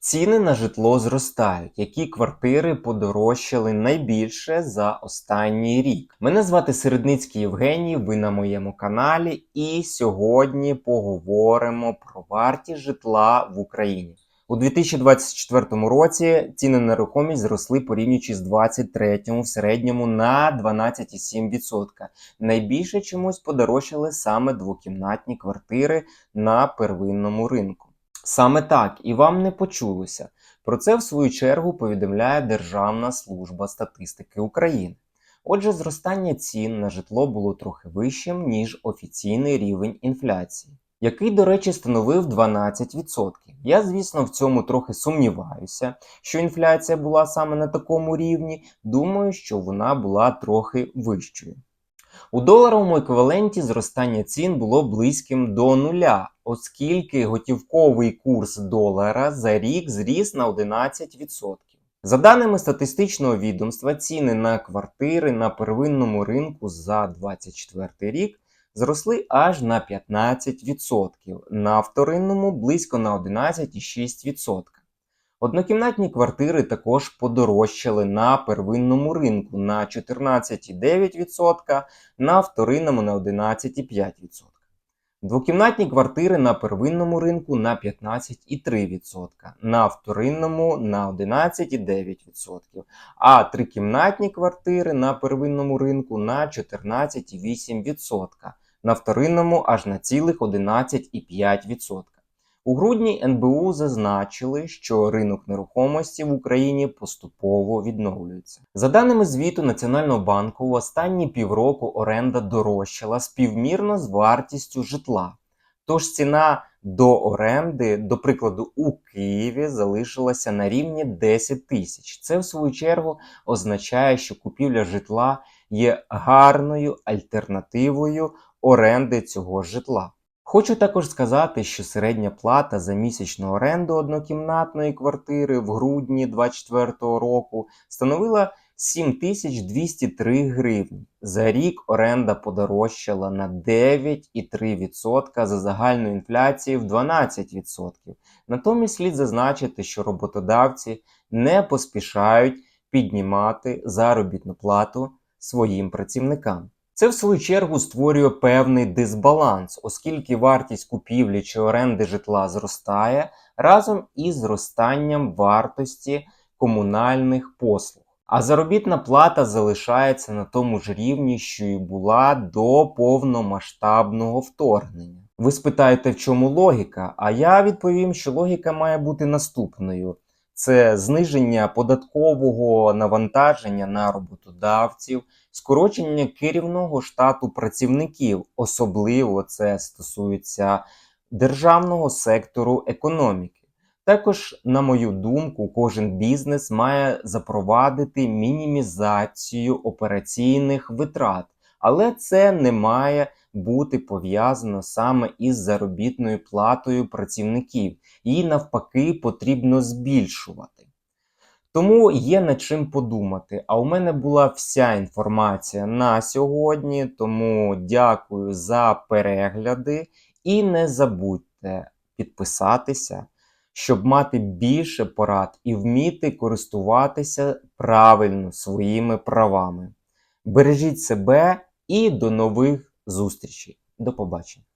Ціни на житло зростають. Які квартири подорожчали найбільше за останній рік? Мене звати Середницький Євгеній. Ви на моєму каналі, і сьогодні поговоримо про вартість житла в Україні. У 2024 році ціни на нерухомість зросли порівнюючи з 2023 в середньому на 12,7%. Найбільше чомусь подорожчали саме двокімнатні квартири на первинному ринку. Саме так, і вам не почулося. Про це в свою чергу повідомляє Державна служба статистики України. Отже, зростання цін на житло було трохи вищим, ніж офіційний рівень інфляції, який, до речі, становив 12%. Я, звісно, в цьому трохи сумніваюся, що інфляція була саме на такому рівні. Думаю, що вона була трохи вищою. У доларовому еквіваленті зростання цін було близьким до нуля, оскільки готівковий курс долара за рік зріс на 11%. За даними статистичного відомства, ціни на квартири на первинному ринку за 2024 рік зросли аж на 15%, на вторинному близько на 11,6%. Однокімнатні квартири також подорожчали на первинному ринку на 14,9%, на вторинному на 11,5%. Двокімнатні квартири на первинному ринку на 15,3%, на вторинному на 11,9%, а трикімнатні квартири на первинному ринку на 14,8%, на вторинному аж на цілих 11,5%. У грудні НБУ зазначили, що ринок нерухомості в Україні поступово відновлюється. За даними звіту Національного банку, в останні півроку оренда дорожчала співмірно з вартістю житла. Тож ціна до оренди, до прикладу, у Києві залишилася на рівні 10 тисяч. Це в свою чергу означає, що купівля житла є гарною альтернативою оренди цього житла. Хочу також сказати, що середня плата за місячну оренду однокімнатної квартири в грудні 2024 року становила 7203 гривні. За рік оренда подорожчала на 9,3% за загальну інфляцію в 12%. Натомість слід зазначити, що роботодавці не поспішають піднімати заробітну плату своїм працівникам. Це в свою чергу створює певний дисбаланс, оскільки вартість купівлі чи оренди житла зростає разом із зростанням вартості комунальних послуг. А заробітна плата залишається на тому ж рівні, що і була до повномасштабного вторгнення. Ви спитаєте, в чому логіка? А я відповім, що логіка має бути наступною: це зниження податкового навантаження на роботодавців, скорочення керівного штату працівників, особливо це стосується державного сектору економіки. Також, на мою думку, кожен бізнес має запровадити мінімізацію операційних витрат, але це не має бути пов'язано саме із заробітною платою працівників. Її навпаки потрібно збільшувати. Тому є над чим подумати. А у мене була вся інформація на сьогодні. Тому дякую за перегляди і не забудьте підписатися, щоб мати більше порад і вміти користуватися правильно своїми правами. Бережіть себе і до нових зустрічей. До побачення.